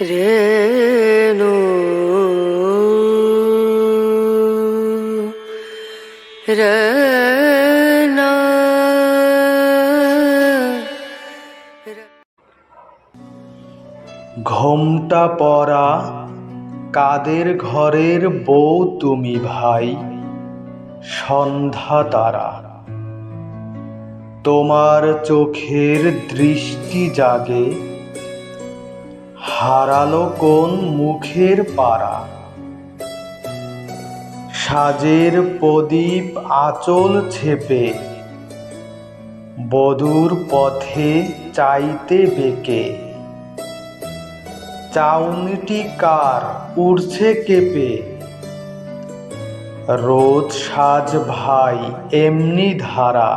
রেণু। রেনা ঘোমটা পরা কাদের ঘরের বউ তুমি ভাই? সন্ধ্যা তারা। তোমার চোখের দৃষ্টি জাগে হারালো কোন মুখের পাড়া? সাজের প্রদীপ আঁচল ছেপে, বধুর পথে চাইতে বেকে। চাউনিটি কার উড়ছে কেঁপে? রোজ সাজ ভাই এমনি ধারা।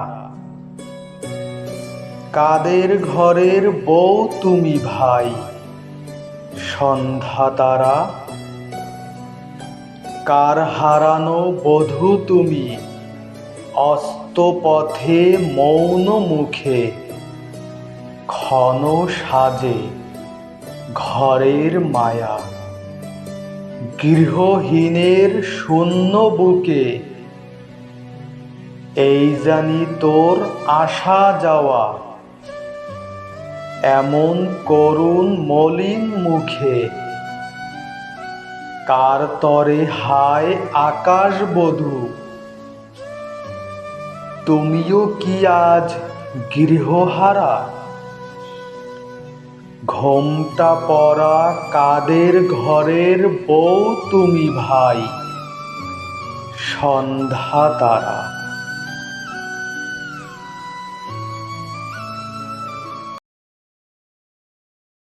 কাদের ঘরের বউ তুমি ভাই? সন্ধ্যা তারা কার হারানো বধূ তুমি? অস্তপথে মৌন মুখে, ক্ষণ সাজে ঘরের মায়া। গৃহহীনের শূন্য বুকে, এই জানি তোর আসা যাওয়া। এমন করুণ মলিন মুখে। কার তরে হায় আকাশ বধূ। তুমিও কি আজ গৃহহারা? ঘোমটা পরা কাদের ঘরের বউ তুমি ভাই? সন্ধ্যা তারা।